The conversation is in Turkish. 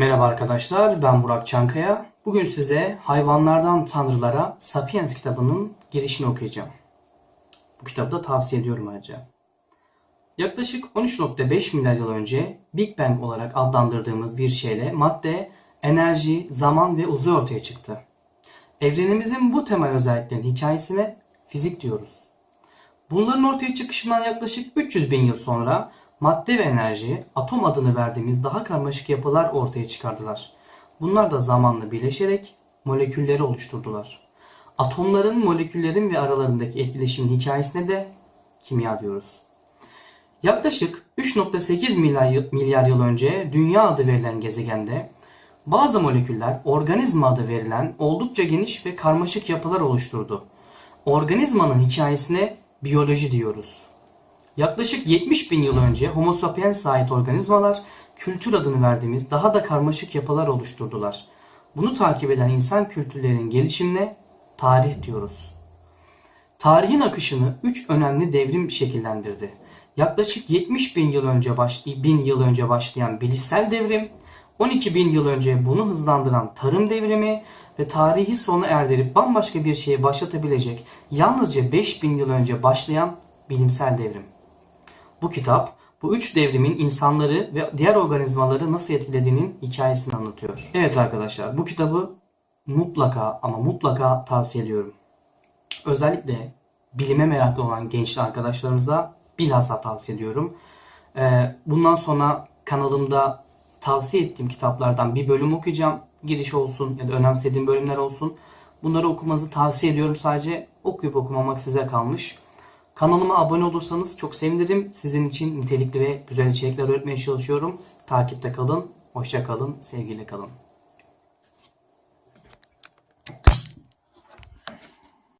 Merhaba arkadaşlar, ben Burak Çankaya. Bugün size Hayvanlardan Tanrılara Sapiens kitabının girişini okuyacağım. Bu kitabı da tavsiye ediyorum ayrıca. Yaklaşık 13.5 milyar yıl önce Big Bang olarak adlandırdığımız bir şeyle madde, enerji, zaman ve uzay ortaya çıktı. Evrenimizin bu temel özelliklerin hikayesine fizik diyoruz. Bunların ortaya çıkışından yaklaşık 300 bin yıl sonra madde ve enerji, atom adını verdiğimiz daha karmaşık yapılar ortaya çıkardılar. Bunlar da zamanla birleşerek molekülleri oluşturdular. Atomların, moleküllerin ve aralarındaki etkileşimin hikayesine de kimya diyoruz. Yaklaşık 3.8 milyar, yıl- milyar yıl önce Dünya adı verilen gezegende bazı moleküller organizma adı verilen oldukça geniş ve karmaşık yapılar oluşturdu. Organizmanın hikayesine biyoloji diyoruz. Yaklaşık 70 bin yıl önce Homo sapiens'e ait organizmalar kültür adını verdiğimiz daha da karmaşık yapılar oluşturdular. Bunu takip eden insan kültürlerinin gelişimine tarih diyoruz. Tarihin akışını 3 önemli devrim şekillendirdi. Yaklaşık 70 bin yıl önce baş, bin yıl önce başlayan bilişsel devrim, 12 bin yıl önce bunu hızlandıran tarım devrimi ve tarihi sona erdirip bambaşka bir şeye başlatabilecek yalnızca 5 bin yıl önce başlayan bilimsel devrim. Bu kitap bu üç devrimin insanları ve diğer organizmaları nasıl etkilediğinin hikayesini anlatıyor. Evet arkadaşlar bu kitabı mutlaka ama mutlaka tavsiye ediyorum. Özellikle bilime meraklı olan genç arkadaşlarımıza bilhassa tavsiye ediyorum. Ee, bundan sonra kanalımda tavsiye ettiğim kitaplardan bir bölüm okuyacağım. Giriş olsun ya da önemsediğim bölümler olsun. Bunları okumanızı tavsiye ediyorum sadece. Okuyup okumamak size kalmış. Kanalıma abone olursanız çok sevinirim. Sizin için nitelikli ve güzel içerikler üretmeye çalışıyorum. Takipte kalın, hoşça kalın, sevgiyle kalın.